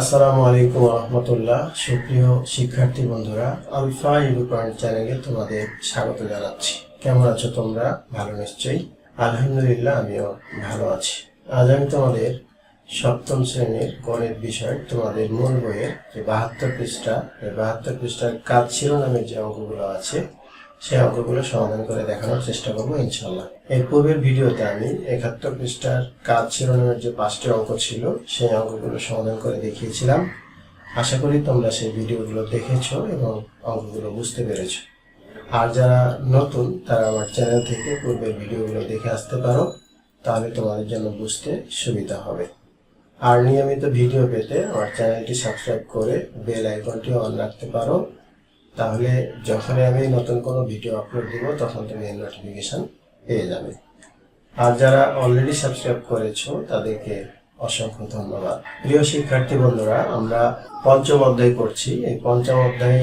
আসসালামু আলাইকুম রহমতুল্লাহ। সুপ্রিয় শিক্ষার্থী বন্ধুরা আলফা ইউরো পয়েন্ট চ্যানেলে তোমাদের স্বাগত জানাচ্ছি। কেমন আছো তোমরা? ভালো নিশ্চয়ই। আলহামদুলিল্লাহ, আমিও ভালো আছি। আজ আমি তোমাদের সপ্তম শ্রেণির গণিত বিষয়, তোমাদের মূল বইয়ের যে বাহাত্তর পৃষ্ঠা বাহাত্তর পৃষ্ঠার কাজ শিরোনামের যে অঙ্কগুলো আছে সেই অঙ্কগুলো সমাধান করে দেখানোর চেষ্টা করব ইনশাল্লাহ এর পূর্বের ভিডিওতে আমি একাত্তর পৃষ্ঠার কাজ শিরোনামের যে পাঁচটি অঙ্ক ছিল, সেই অঙ্কগুলো সমাধান করে দেখিয়েছিলাম। আশা করি তোমরা সেই ভিডিওগুলো দেখেছ এবং অঙ্কগুলো বুঝতে পেরেছ। আর যারা নতুন, তারা আমার চ্যানেল থেকে পূর্বের ভিডিওগুলো দেখে আসতে পারো, তাহলে তোমাদের জন্য বুঝতে সুবিধা হবে। আর নিয়মিত ভিডিও পেতে আমার চ্যানেলটি সাবস্ক্রাইব করে বেল আইকনটি অন রাখতে পারো। তাহলে যখনই আমি নতুন কোনো ভিডিও আপলোড দিব, তখন তুমি নোটিফিকেশন পেয়ে যাবে। আর যারা অলরেডি সাবস্ক্রাইব করেছ, তাদেরকে অসংখ্য ধন্যবাদ। প্রিয় শিক্ষার্থী বন্ধুরা, আমরা পঞ্চম অধ্যায় করছি এই পঞ্চম অধ্যায়ে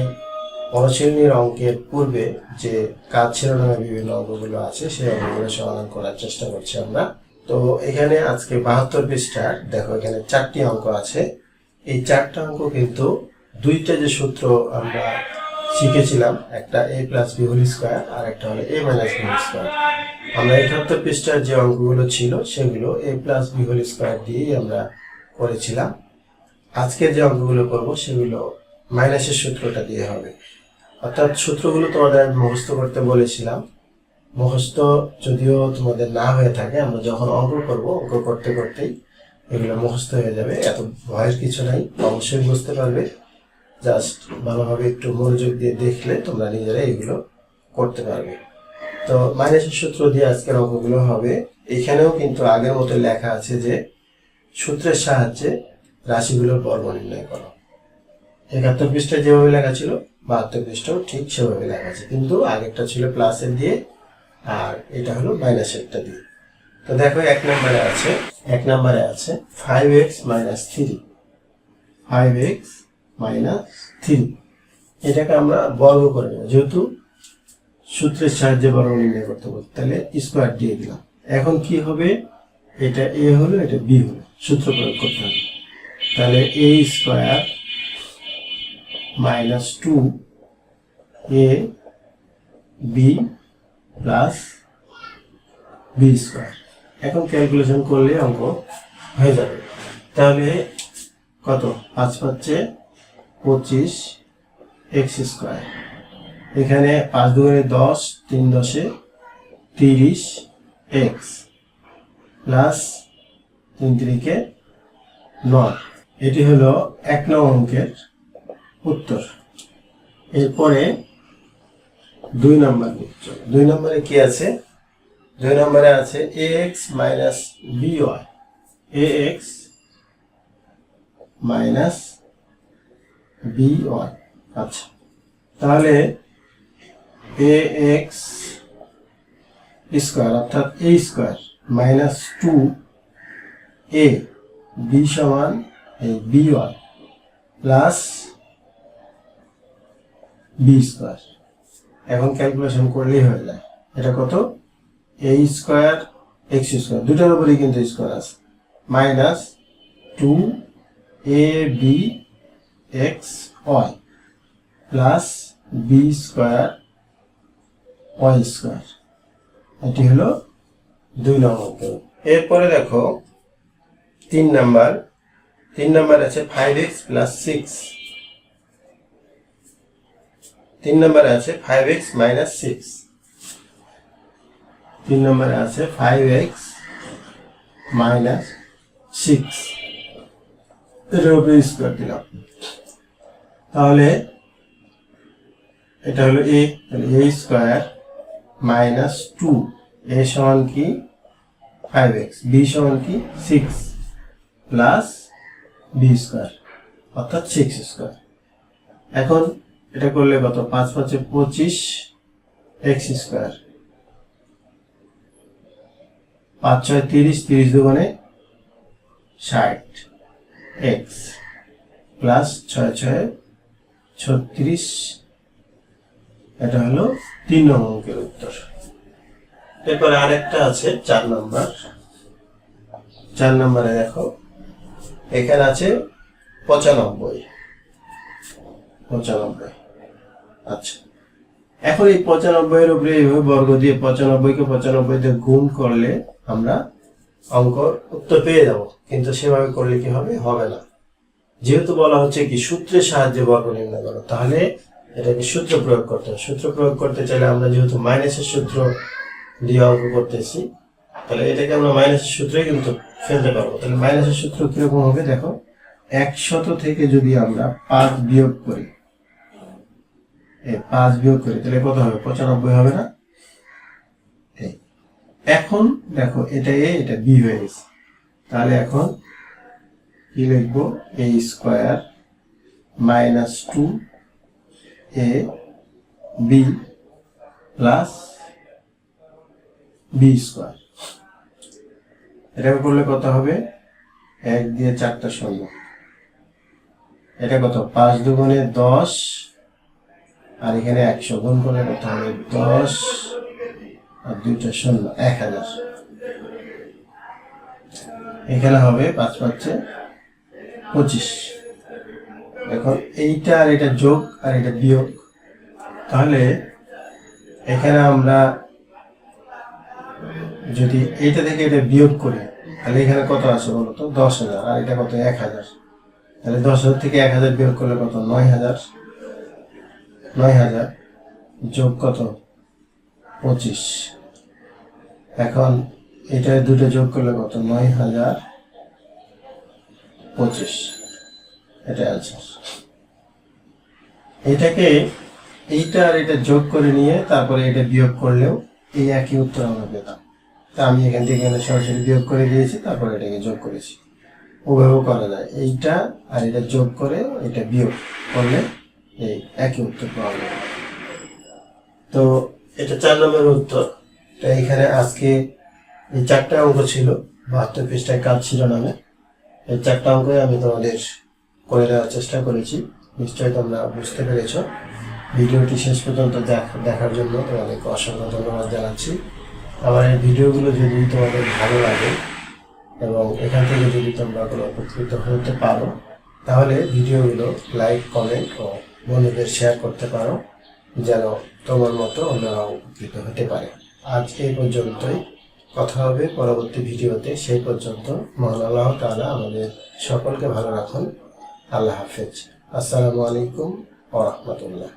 অনুশীলনীর অঙ্কের পূর্বে যে কাজ শিরোনামে বিভিন্ন অঙ্কগুলো আছে, সেই অঙ্কগুলো সমাধান করার চেষ্টা করছি আমরা। তো এখানে আজকে বাহাত্তর পৃষ্ঠার দেখো এখানে চারটি অঙ্ক আছে। এই চারটা অঙ্ক কিন্তু দুইটা যে সূত্র আমরা শিখেছিলাম। একটা A plus B whole square আর একটা হলো A minus B whole square আমরা একাত্তর পৃষ্ঠার যে অঙ্কগুলো ছিল, সেগুলো A plus B whole square দিয়েই আমরা করেছিলাম। আজকের যে অঙ্কগুলো করব, সেগুলো মাইনাসের সূত্রটা দিয়ে হবে। অর্থাৎ সূত্রগুলো তোমাদের আমি মুখস্থ করতে বলেছিলাম। মুখস্থ যদিও তোমাদের না হয়ে থাকে, আমরা যখন অঙ্ক করব, অঙ্ক করতে করতেই এগুলো মুখস্থ হয়ে যাবে। এত ভয়ের কিছু নাই, অবশ্যই বুঝতে পারবে। জাস্ট ভালোভাবে একটু মনোযোগ দিয়ে দেখলে তোমরা নিজেরা এগুলো করতে পারবে। তো মাইনাসের সূত্র দিয়ে আজকের অঙ্কগুলো হবে। এখানেও কিন্তু আগের মতো লেখা আছে যে সূত্রের সাহায্যে রাশিগুলোর বর্গ নির্ণয় করো। একাত্তর পৃষ্ঠায় যেভাবে লেখা ছিল, বাহাত্তর পৃষ্ঠাও ঠিক সেভাবে লেখা আছে। কিন্তু আগেরটা ছিল প্লাসের দিয়ে, আর এটা হলো মাইনাসেরটা দিয়ে। তো দেখো এক নম্বরে আছে, এক নম্বরে আছে five x minus three five x minus three এটাকে আমরা বর্গ করে নেব, যেহেতু সূত্রের সাহায্যে বর্গ নির্ণয় করতে বলতে তাহলে স্কোয়ার দিয়ে দিলাম। এখন কি হবে? এটা এ হলো, এটা বি হলো, সূত্র প্রয়োগ করতে হবে। তাহলে A square minus two A B plus B square. এখন ক্যালকুলেশন করলে অঙ্ক হয়ে যাবে। তাহলে কত? পাঁচ পাচ্ছে পঁচিশ এক্স স্কোয়ার। এখানে পাঁচ দুগুণে দশ, তিন দশে তিরিশ এক্স। প্লাস তিন তিরিকে নয়। এটি হলো এক নং অঙ্কের উত্তর। এরপরে দুই নম্বর উত্তর দুই নম্বরে কি আছে? দুই নম্বরে আছে A x minus B y. A x minus B y আচ্ছা। তাহলে এ এক্স স্কোয়ার অর্থাৎ A square minus two A B সমান B y plus B square এখন ক্যালকুলেশন করলেই হয়ে যায়। এটা কত? এ স্কোয়ার এক্স স্কোয়ার দুটার উপরেই কিন্তু স্কোয়ার আছে। Minus two A B x y plus B square y square এটি হলো দুই নম্বর এরপরে দেখো, তিন নাম্বার। তিন নাম্বার আছে ফাইভ এক্স প্লাস সিক্স তিন নম্বরে আছে ফাইভ এক্স মাইনাস সিক্স তিন নম্বরে আছে ফাইভ এক্স মাইনাস সিক্স এটার উপরে স্কোয়ার দিলাম। তাহলে এটা হলো A A square minus two A সমান কি? ফাইভ এক্স বি সমান কি? সিক্স প্লাস বি স্কোয়ার অর্থাৎ সিক্স স্কোয়ার এখন এটা করলে কত? পাঁচ পাঁচে পঁচিশ এক্স স্কোয়ার পাঁচ ছয় তিরিশ তিরিশ দুগুণে ষাট এক্স প্লাস ছয় ছয় ছত্রিশ। এটা হলো তিন নম্বর অঙ্কের উত্তর। এরপরে আরেকটা আছে চার নম্বর। চার নম্বরে দেখো, এখানে আছে পঁচানব্বই। পঁচানব্বই। আচ্ছা। এখন এই পঁচানব্বই এর উপরে এইভাবে বর্গ দিয়ে পঁচানব্বইকে পঁচানব্বই দিয়ে গুণ করলে আমরা অঙ্ক উত্তর পেয়ে যাব। কিন্তু সেভাবে করলে কি হবে? হবে না। যেহেতু বলা হচ্ছে কি সূত্রের সাহায্যে বর্গ নির্ণয় করো, তাহলে এটাকে সূত্র প্রয়োগ করতে হবে। সূত্র প্রয়োগ করতে চাইলে আমরা যেহেতু মাইনাসের সূত্র দিয়ে অঙ্ক করতেছি, তাহলে এটাকে আমরা মাইনাসের সূত্রে কিন্তু ফেলতে পারব। তাহলে মাইনাসের সূত্র কীরকম হবে দেখো, একশত থেকে যদি আমরা পাঁচ বিয়োগ করি পাঁচ বিয়োগ করি, তাহলে কত হবে? পঁচানব্বই হবে না? এখন দেখো এটা এ, এটা বি হয়ে গেছে। তাহলে এখন কি লিখব? A square minus two A B plus B square এটাকে করলে কত হবে? এক দিয়ে চারটা শূন্য এটা কত? পাঁচ দুগুণে দশ। আর এখানে একশো গুণ করলে কত হবে? দশ। আর দুইটা শূন্য এক হাজার। এখানে হবে, পাঁচ পাচ্ছে পঁচিশ। এখন এইটা আর এটা যোগ আর এটা বিয়োগ। তাহলে এখানে আমরা যদি এইটা থেকে এটা বিয়োগ করি, তাহলে এখানে কত আছে বলতো দশ হাজার। আর এটা কত? এক হাজার। তাহলে দশ হাজার থেকে এক হাজার বিয়োগ করলে কত? নয় হাজার। নয় হাজার যোগ কত? পঁচিশ। এখন এটা দুটো যোগ করলে কত? নয় হাজার। পঁচিশ। এটা অ্যান্সার এটাকে এইটা আর এটা যোগ করে নিয়ে তারপরে এটা বিয়োগ করলেও এই একই উত্তর আমরা পেতাম। তা আমি এখান থেকে এখানে সরাসরি বিয়োগ করে দিয়েছি, তারপরে এটাকে যোগ করেছি। ওভাবেও করা যায়। এইটা আর এটা যোগ করে এটা বিয়োগ করলে এই একই উত্তর পাওয়া যাবে তো এটা চার নম্বরের উত্তর। তো এখানে আজকে এই চারটা অঙ্ক ছিল, বাহাত্তর পৃষ্ঠায় কাজ ছিল নামে। এই চারটা অঙ্কই আমি তোমাদের করে দেওয়ার চেষ্টা করেছি। নিশ্চয়ই তোমরা বুঝতে পেরেছ। ভিডিওটি শেষ পর্যন্ত দেখ- দেখার জন্য তোমাদেরকে অসংখ্য ধন্যবাদ জানাচ্ছি। আমার এই ভিডিওগুলো যদি তোমাদের ভালো লাগে এবং এখান থেকে যদি তোমরা কোনো উপকৃত হতে পারো, তাহলে ভিডিওগুলো লাইক, কমেন্ট ও বন্ধুদের শেয়ার করতে পারো, যেন তোমার মতো অন্যরাও উপকৃত হতে পারে। আজ এই পর্যন্তই। কথা হবে পরবর্তী ভিডিওতে। সেই পর্যন্ত মহান আল্লাহ তালা আমাদের সকলকে ভালো রাখুন। আল্লাহ হাফেজ। আসসালামু আলাইকুম ও রাহমাতুল্লাহ।